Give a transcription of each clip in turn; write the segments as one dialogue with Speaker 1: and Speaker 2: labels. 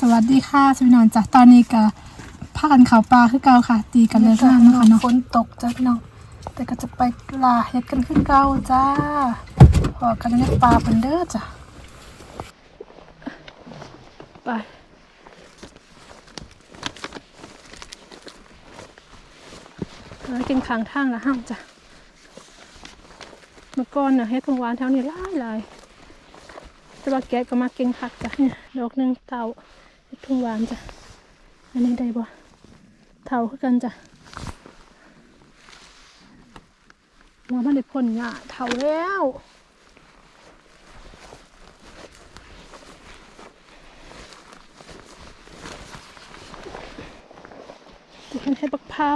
Speaker 1: สวัสดีค่ะสวีนอนจ้ะตอนนี้ก็พากันเขาปลาคือเก่าค่ะ ตีกันเลยค่ะนะคะเนาะฝนตกจ้ะพี่น้องแต่ก็จะไปลาเฮ็ดกันคือเก่าจ้าพอกันในปลาเป็นเด้อจ้ะไปหากินข้างทางละห้ามจ้ะเมื่อก่อนน่ะเฮ็ดพงหวานแถวนี้หลายหลายแต่ว่าแกะก็มาเก่งคักจ้ะเนี่ยดอกหนึ่งเท่าเฮ็ด ทุ่งหวานจ้ะ อันนี้ได้บ่เท่าคือกันจ้ะว่ามันได้พ่นหญ้าเท่าแล้วจะเห็นเห็ดบักเผา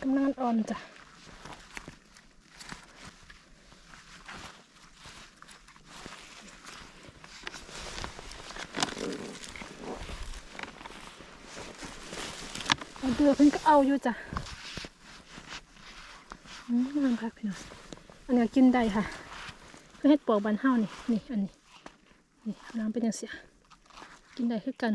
Speaker 1: กำลังอ่อนจ้ะ เดือเพิ่นก็เอาอยู่จ้ะอืมงามค่ะพี่น้องอันนี้กินได้ค่ะเพื่อเฮ็ดปอกบานเฮานี่นี่อันนี้นี่น้ำเป็นอย่างเสีย กินได้คือกัน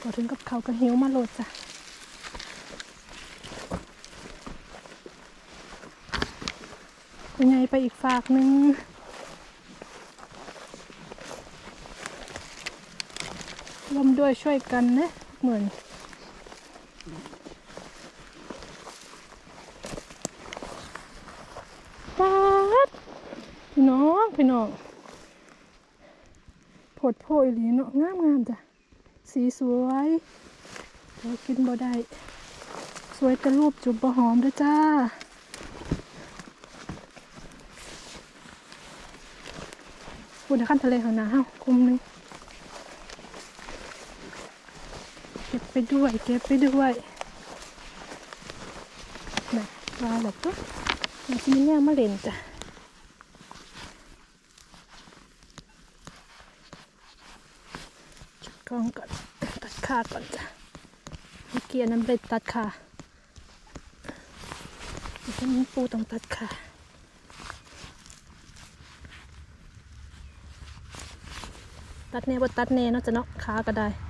Speaker 1: พอถึงกับ เขาก็หิวมาโหลดจ้ะยังไงไปอีกฝากหนึงร่วมด้วยช่วยกันนะเหมือนปาดพี่น้องพี่น้องผดโพอีหลีเนาะงามงามจ้ะ สีสวย กินบ่ได้ สวยแต่รูปจุบบ่หอมด้วยจ้า บุญขั้นทะเลของนาเฮาคุมนึงเก็บไปด้วย เก็บไปด้วยนะวาแบบปุ๊บมันจะมีแนวมาเล่นจ้ะจุดกล้องก่อนตัดขาก่อนจ้ะ เกียร์นั้นไปตัดค่ะต้นปูต้องตัดค่ะตัดเน่ว่าตัดเน่เนาะจะเนาะขาก็ได้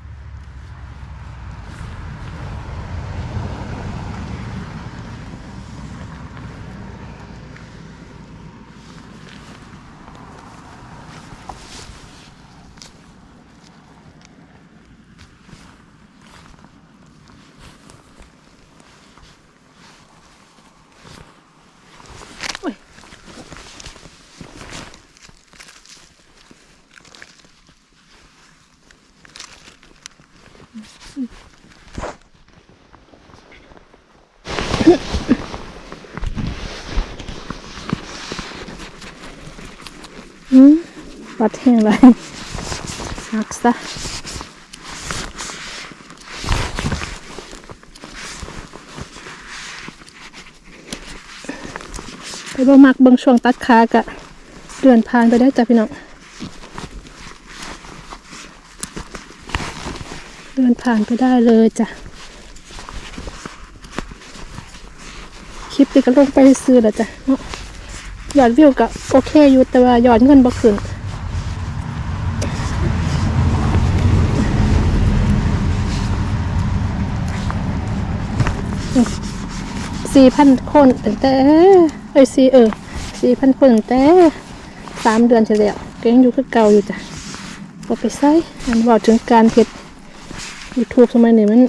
Speaker 1: อืมปัดแห้งไรหักซะไปบ่มักเบิ่งช่วงตัดขากะ เดือนผ่านไปได้จ้ะพี่น้องเดือนผ่านไปได้เลยจ้ะ ลิปนี้ก็ลงไปซื้อแล้วจ้ะเนาะยอดวิวก็โอเคอยู่แต่ว่ายอดเงินบ่ขึ้นสี่พันคนแต่เอ้ยสี่เออสี่พันคนแต่สามเดือนเฉลี่ยก็ยังอยู่คือเก่าอยู่จ้ะพอไปใส่อันบอกถึงการเฮ็ดยูทูบสมัยนี้มัน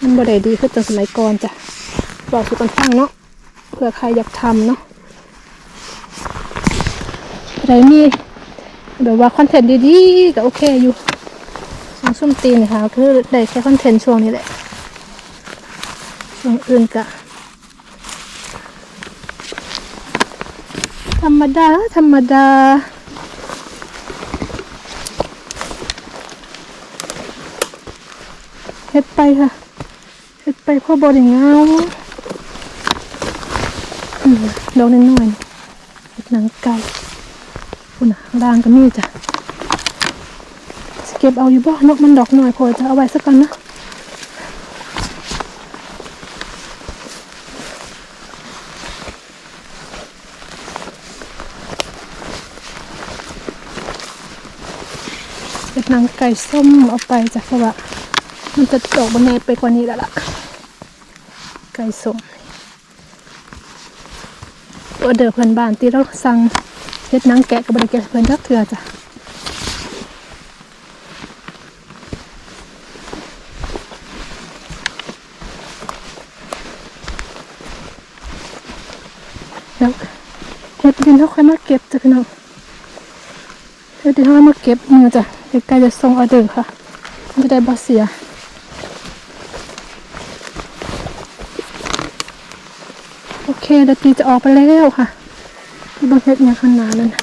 Speaker 1: มันบ่ได้ดีขึ้นจากสมัยก่อนจ้ะ บอกสุกันฟังเนาะเผื่อใครอยากทำเนาะอะไรมีแบบว่าคอนเทนต์ดีๆก็โอเคอยู่ช่วงส้มตีนนะคะคือได้แค่คอนเทนต์ช่วงนี้แหละช่วงอื่นกะธรรมดา ธรรมดาเฮ็ดไปค่ะเฮ็ดไปพ่อบอได้เงา ดอกน้อยเห็ดหนังไก่คุณน่ะข้างล่างก็มีจ้ะสเก็บเอาอยู่บ่นกมันดอกหน่อยพอจะเอาไว้สักก่อนนะเห็ดหนังไก่ส้มเอาไปจ้ะเพราะว่ามันจะดอกบนแนไปกว่านี้แล้วล่ะ ไก่ส้ม ตัวเดือเพื่อนบ้านที่เราสั่งเฮ็ดนังแกะกับบริเกตเพื่อนจักเถื่อจ้ะแล้วเฮ็ดดินเขาค่อยมาเก็บจ้ะพี่น้องเฮ็ดดินเขาค่อยมาเก็บมือจ้ะเดี๋ยวใกล้จะส่งออเดอร์ค่ะมันจะได้บ่เสีย โอ เคเดี๋ยวตีจะออกไปแล้วค่ะที่บางเฮ็ดเนี่ยขนาดนั้นน่ะ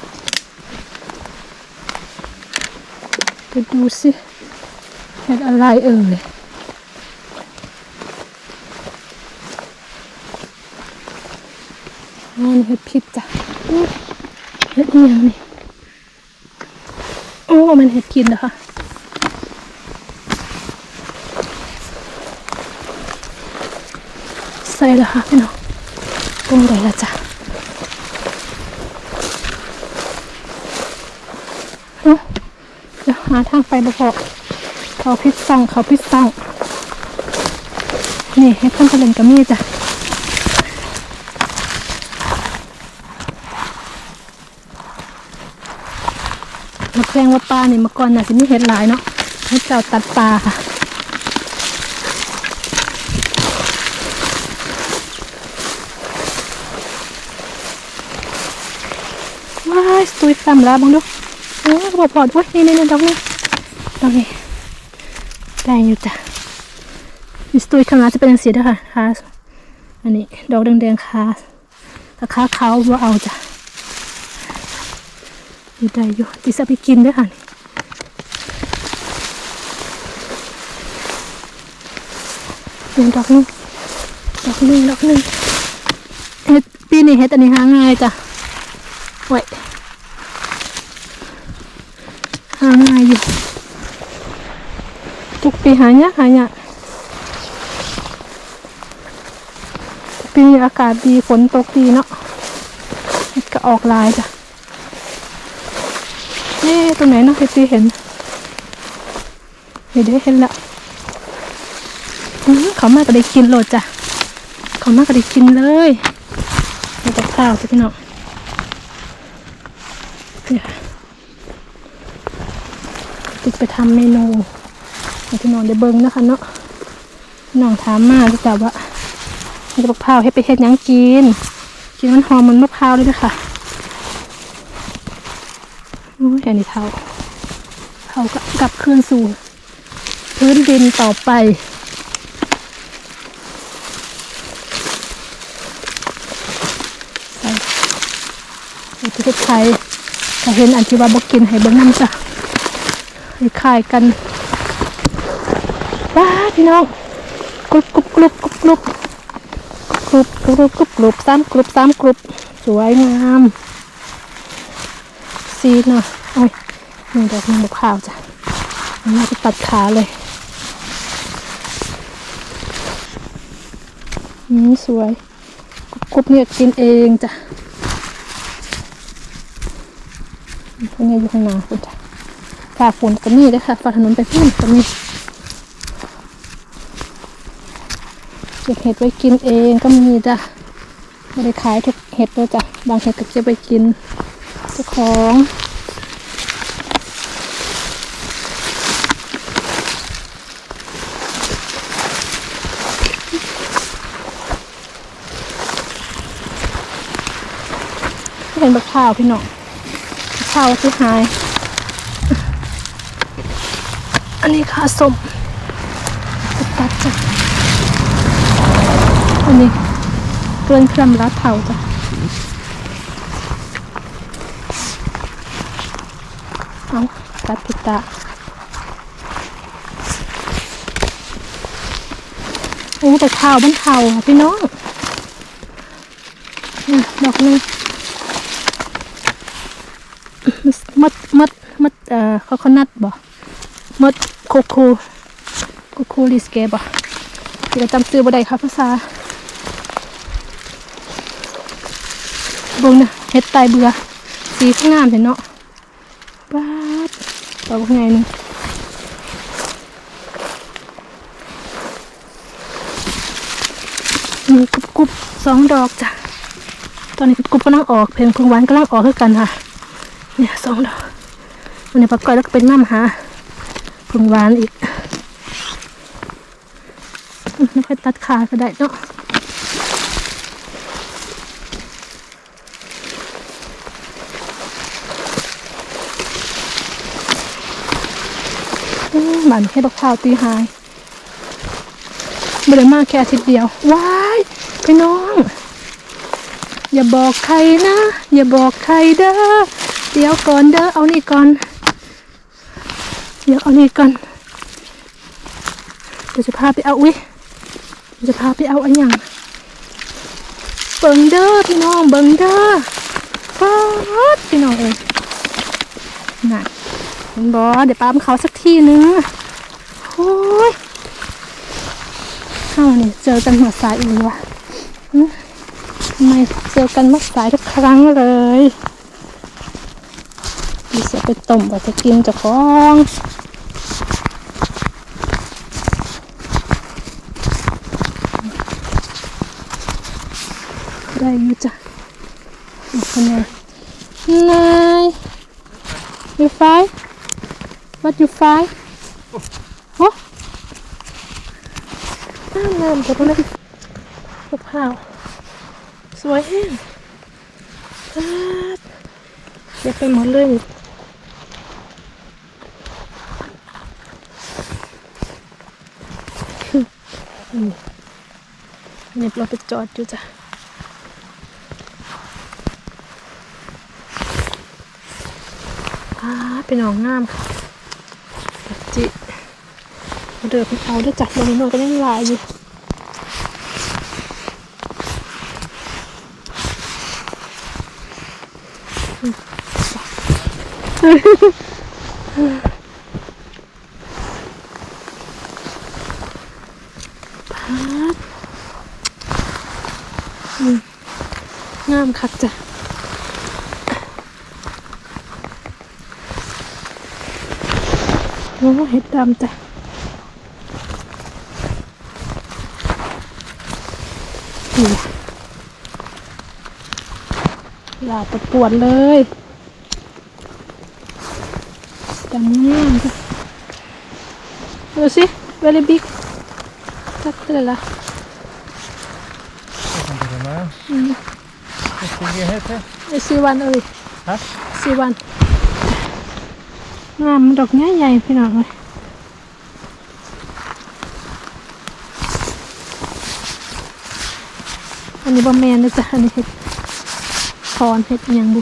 Speaker 1: ไปดูสิเฮ็ดอะไรเอ่ยนี่เฮ็ดผิดจ้ะเฮ็ดอีหยังนี่โอ้มันเฮ็ดกินเหรอคะใส่ล้วค่ะพี่น้อง ตรงไหนละจ้ะเอ้าเดี๋ยวหาทางไปบ่พอเขาพิษสั่งเขาพิษสั่งนี่ให้ท่านกระเล่นกับมีจ้ะมาแจ้งว่าปลาเนี่ยเมื่อก่อนน่ะจะมีเห็ดหลายเนาะให้เจ้าตัดปลาค่ะ ว้ายสตุยซ้ำแล้วบังดูโอ้บอพอด้วยนี่นี่นี่ดอกนี่ดอกนี่ได้อยู่จ้ะนี่สตุยข้างหลังจะเป็นสีด้อค่ะขาอันนี้ดอกแดงๆขาแต่ขาขาว่าเอาจ้ะอยู่ได้อยู่ติสไปกินด้วยค่ะนี่ดอกนึงดอกนึงดอกนึงเฮ็ดปีนี้เฮ็ดอันนี้หาง่ายจ้ะไว้หาง่าย อยู่ทุกปีหายากหายากปีนี้อากาศดีฝนตกดีเนาะก็ออกลายจ้ะเอ๊ตรงไหนเนาะเห็ดที่เห็นเห็นได้เห็นละอื้อเขามาก็ได้กินโหลดจ้ะเขามาก็ได้กินเลยเห็ดกับข้าวจ้ะพี่น้องเนี่ยิไปทำเมนูให้พี่น้องได้เบิ้งนะคะเนาะน้องถามมาจะตอบว่าเฮ็ดมะพร้าวให้ไปเฮ็ดยังกินกินมันหอมมันมะพร้าวเลยนะคะโอ้ยแค่นี้เท่าเท่าก็กลับคืนสู่พื้นดินต่อไปใส่ในประเทศไทยถ้าเห็นอันที่ว่าบอกกินให้เบิ้งน้ำจ้ะ ให้คายกันว้าพี่น้องกรุบกรุบกรุบกรุบกรุบกรุบกรุบกรุบกรุบสามกรุบสามกรุบสวยงามซีดเนาะโอ้ยหนึ่งดอกหนึ่งดอกขาวจ้ะอันนี้จะตัดขาเลยอืมสวยกรุบกรุบเนี่ยกินเองจ้ะคนนี้อยู่ข้างหน้าคุณจ้ะ ฝ่าฝนก็มีเด้วยค่ะฝ่าถนนไปพุ่นก็มีเก็บเห็ดไว้กินเองก็มีจ้ะไม่ได้ขายทุกเห็ดเลยจ้ะบางเห็ดก็เก็บไว้กินเจ้าของเห็นบักข้าวพี่น้องข้าวที่หาย อันนี้ค่ะส้มตัดจ้ะอันนี้เกลือนครัมลาดเผาจ้ะเอาตัดผิดตาโอ้แต่ข้าวมันเผาค่ะพี่น้องนะดอกนึงมดมัดมัดเอ่อคอคอนัทบ่ มดโคคูโคคูลิสเกบ่ที่เราจำซื้อบ่ได้ค่ะภาษาเบิ่งนะเฮ็ดตายเบื่อ สีข้างงามเห็นเนาะป๊าดต่อว่าไงนึงมีกรุบกรุบสองดอกจ้ะ ตอนนี้กรุบกรุบกำลังออก เพลงคงหวานกำลังออกคือกันค่ะ เนี่ยสองดอกวันนี้ปลาก้อยแล้วก็เป็นน้ำหา ผงหวานอีกไม่ค่อยตัดขาก็ได้เนาะอืมหมันแค่ดอกพร้าวตีหายไม่ได้มากแค่อาทิตย์เดียว ว้ายพี่น้อง อย่าบอกใครนะ อย่าบอกใครเด้อ เดี๋ยวก่อนเด้อ เอานี่ก่อน ดี๋ยวเอานี่ก่อนเดี๋ยวจะพาไปเอาอุ้ยเดี๋ยวจะพาไปเอาอันยังเบิงเด้อพี่น้องเบิงเด้อป๊าดพี่น้องเอ้ยน่ะเห็นบอเดี๋ยวปามเขาสักทีนึงโอ้ยเข้านี่เจอกันหัวสายอีกว่ะทำไมเจอกันมักสายทุกครั้งเลย ดีเสียไปต้มว่าจะกินจะของได้ยูจ้ะอีกคนนึงนาย you fine what you fine โอ้น้ำน้ำจะต้องได้มะพร้าวสวยแห้งป๊าดเดี๋ยวไปหมดเลย เนี่ยเราไปจอดอยู่จ้ะอาเป็นหนองงามค่ะจิมาเดินไปเอาได้จัดเลยหน่อยก็ยังลายอยู่พาดอืมงามคักจ้ะโอ้เห็ดดำจ้ะนี่ลาตะปวดเลยดำงามจ้ะดูสิ very big ตัดเลยละ
Speaker 2: Kan du med?
Speaker 1: Mm.
Speaker 2: Hur stiger heter?
Speaker 1: ไอซีวันเอ้ย
Speaker 2: ฮะ
Speaker 1: ซีวันงามดอกใหญ่ๆพี่น้องเลยอันนี้บะแมนนะจ๊ะอันนี้เห็ดคอนเห็ดอิหยังบุ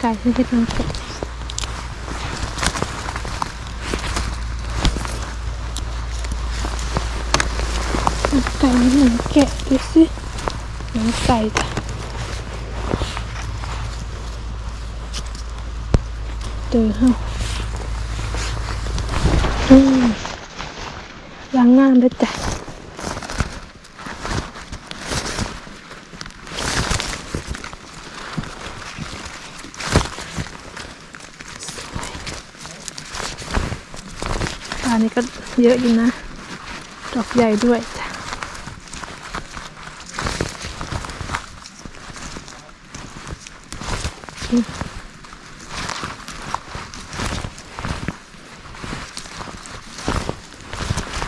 Speaker 1: ไก่เห็ดหนังไก่หนังไก่หนังแกะดูสิหนังไก่จ้ะเจอเฮาอืมล้างงามด้วยจ้ะ นนี้ก็เยอะอยู่นะ ดอกใหญ่ด้วยจ้ะ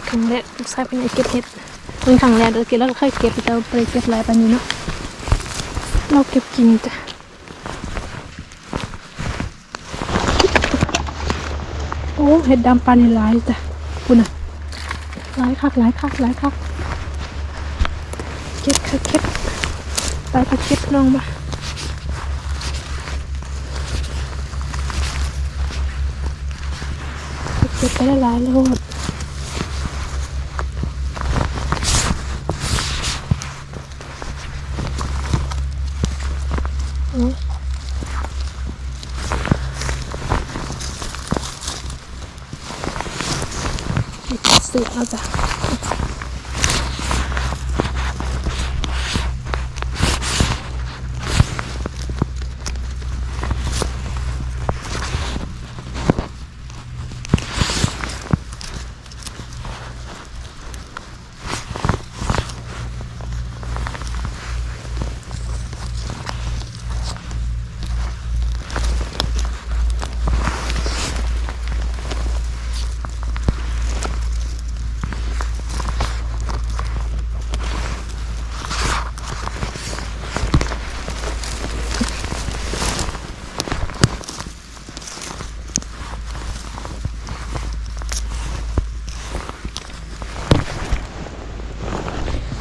Speaker 1: ครั้งแรกลูกชายเป็นไอเก็บเห็ดเป็นครั้งแรกเดี๋ยวเก็บแล้วก็ค่อยเก็บแต่เราไปเก็บหลายปานนี้เนาะเราเก็บกินจ้ะ อ้เห็ดดำปลานี่หลายจ้ะคุณน่ะหลายคักหลายคักหลายคักเก็บค่ะเก็บไปค่ะเก็บน้องมาเก็บไปได้หลายโลด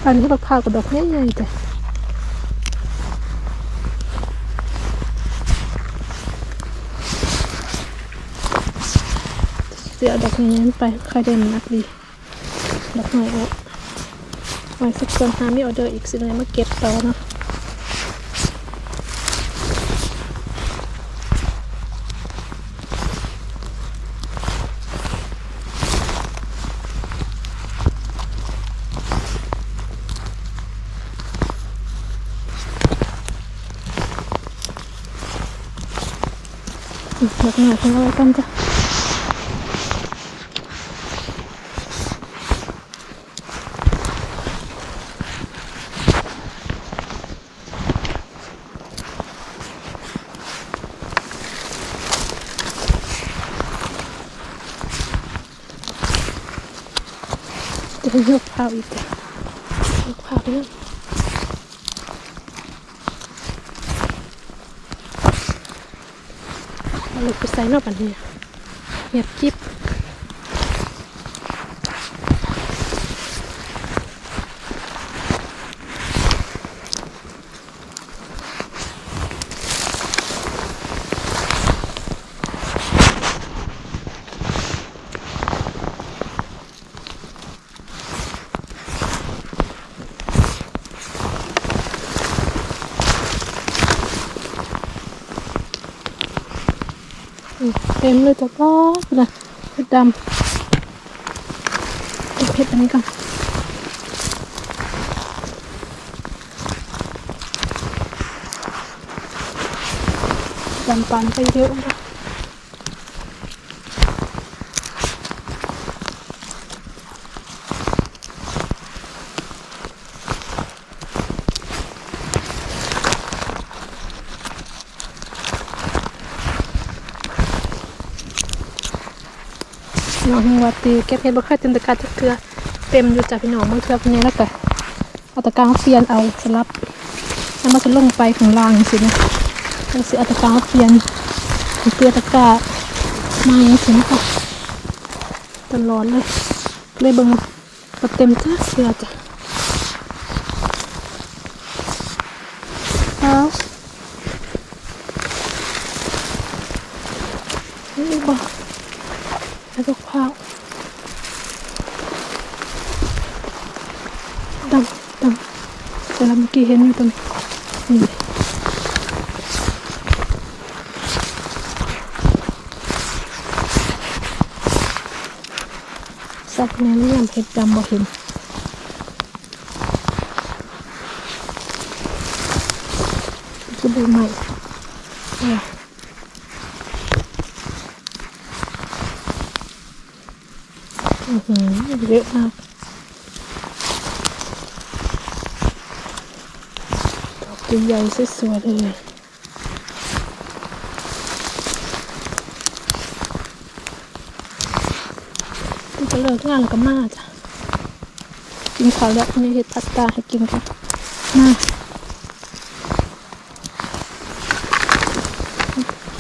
Speaker 1: อันนี้บักพร้าวกับดอกใหญ่ๆจ้ะเสียดอกนี้ไปใครเด่นนักดีดอกหน่อยอะไว้สักส่วนหามีออเดอร์อีกสิเลยมาเก็บต่อเนาะ อืมดอกหน่อยของเราไว้กันจ้ะเดี๋ยวยกข้าวอีกจ้ะยกข้าวไปเลยเอาลูกไป ใส่นอกปันนี้เงียบกิ๊บ ต็มเลยจ้ะก็นะเพชรดำเพชรอันนี้ก่อนดำปันไปเยอะนะ น้องวัดตีแก็บเพชรบ่ค่อยเต็มตะกร้ารจักเกลือเต็มอยู่จ้ะพี่น้องมือเทือพวกนี้แล้วก็เอาตะกร้ามาเซียนเอาสลับแล้วมันจะลงไปข้างล่างสินะแล้วสิเอาตะกร้ามาเซียนเกลือตะกร้ามาสินะคะตลอดเลยเลยบิ่งบ่เต็มจ้าเสือจ้ะเอานี่บ่แล้วก็ข้าวดำดำแต่เราเมื่อกี้เห็นอยู่ตรงนี้นี่เลย สักแน่เลี่ยมเห็ดดำบ่เห็นคือใบใหม่เนี่ยอือหือเยอะมากดอกใหญ่สวยๆเลย เลิกงานแล้วก็มาจ้ะกินข้าวแล้วนี่เห็ดพาสตาให้กินกันมา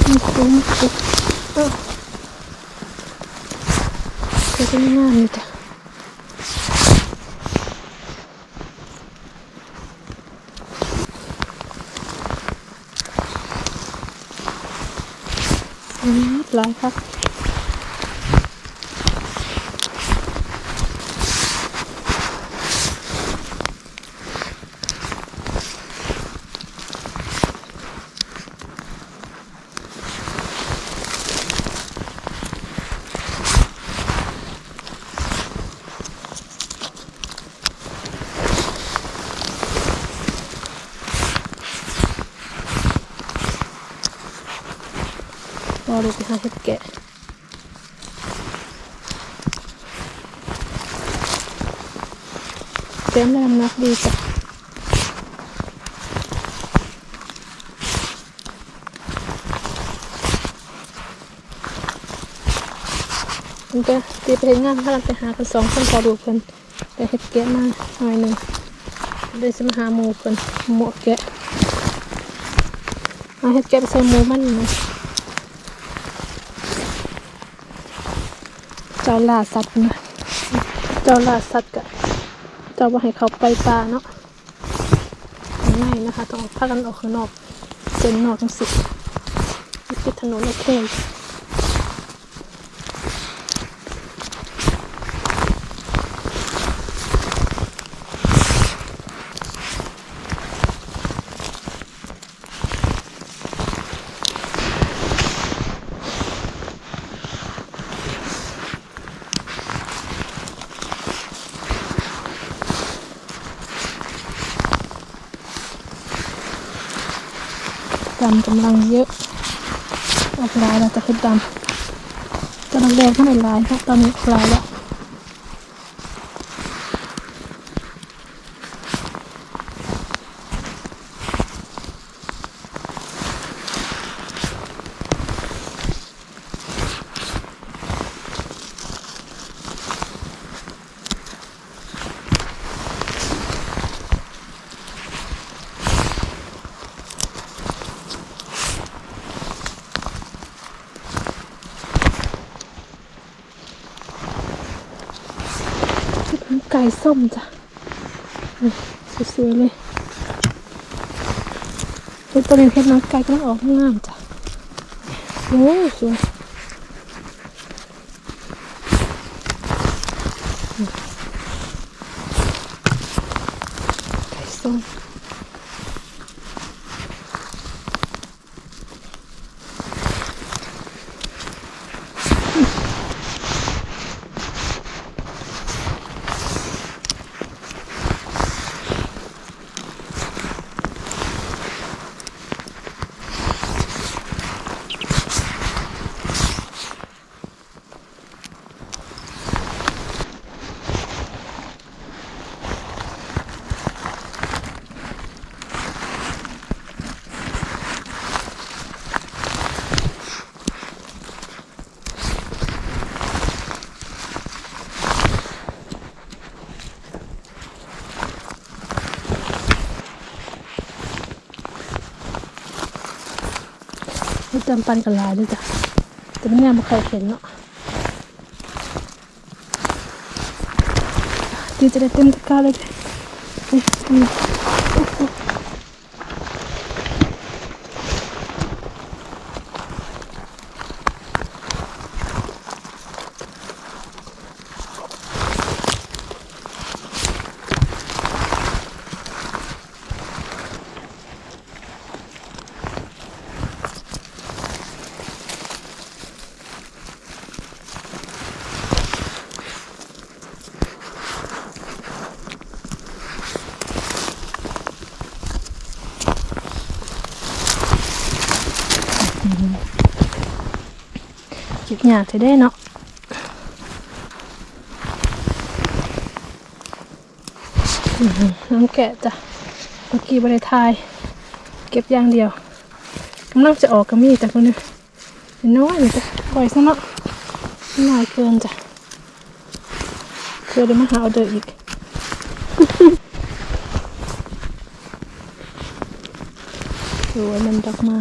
Speaker 1: ม่คุ้มคุ้มเออจะได้งามเลยจ้ะอืมหลายครับ รอเลยไปหาเห็ดแกะเต็มแล้วนักดีจ้ะ มันก็ตีไปเห็นงานถ้าเราไปหากันสองคนพอดูเพิ่นแต่เห็ดแกะมาหน่อยหนึ่งเลยจะมาหาหมูเพิ่นหมูแกะเอาเห็ดแกะไปใส่หมูมันนะเจ้าล่าสัตว์นะเจ้าล่าสัตว์กะเจ้าว่าให้เขาไปป่าเนาะง่ายนะคะต้องพากันออกข้างนอกเส้นนอกทั้งสิบปิดถนนโอเค ดำกำลังเยอะออกลายแล้วจะขึ้นดำจะแดงๆข้างในลายครับตอนนี้ลายแล้วายส้มจ้ะสวยๆเลยเป็นตัวเลี้ยงเพชรน้องไก่ก็ต้องออกงามจ้ะโอ้สวยไก่ส้ม นี่เติมปันกับลายด้วยจ้ะแต่ไม่แน่ไม่เคยเห็นเนาะดีจะได้เต็มก้าเลยนี่นี่ เก็บหยาจะได้เนาะน้ำแกะจ้ะเมื่อกี้บริทาย เก็บอย่างเดียวกำลังจะออกกระมีแต่คนนึงน้อยเลยจ้ะปล่อยซะเนาะน้อยเกินจ้ะเพื่อได้มาหาเอาเดออีกสวยมันดอกไม้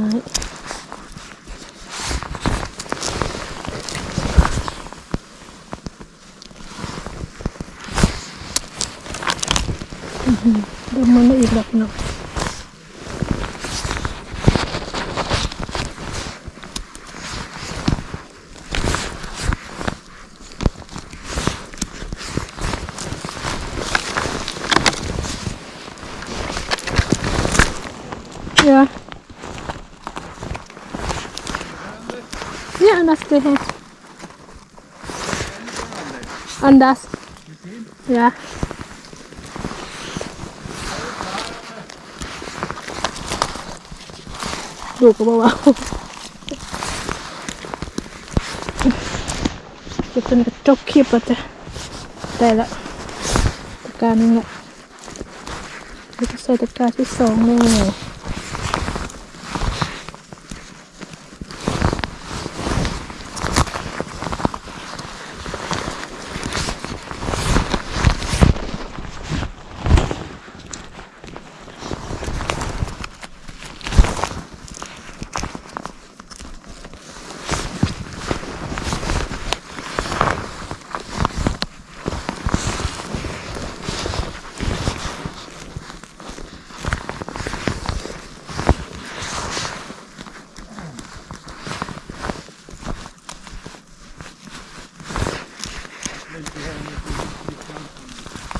Speaker 1: ich noch noch. Ja. Ja, anders bitte. Anders. Ja. ดูก็บอกว่าจะเป็นกระจกคลิปแล้วจ้ะได้ละตะการนึงละแล้วก็ใส่ตะการที่สองเลย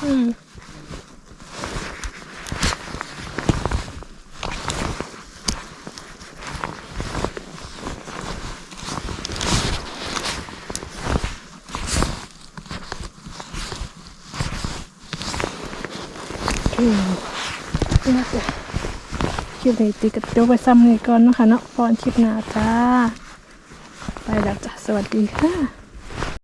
Speaker 1: อืมอืมน่าจะค ลิปนี้ตีกระโดดไปซ้ำเงยก่อนนะคะเนาะพรคลิปหน้าจ้า ไปแล้วจ้ะ สวัสดีค่ะ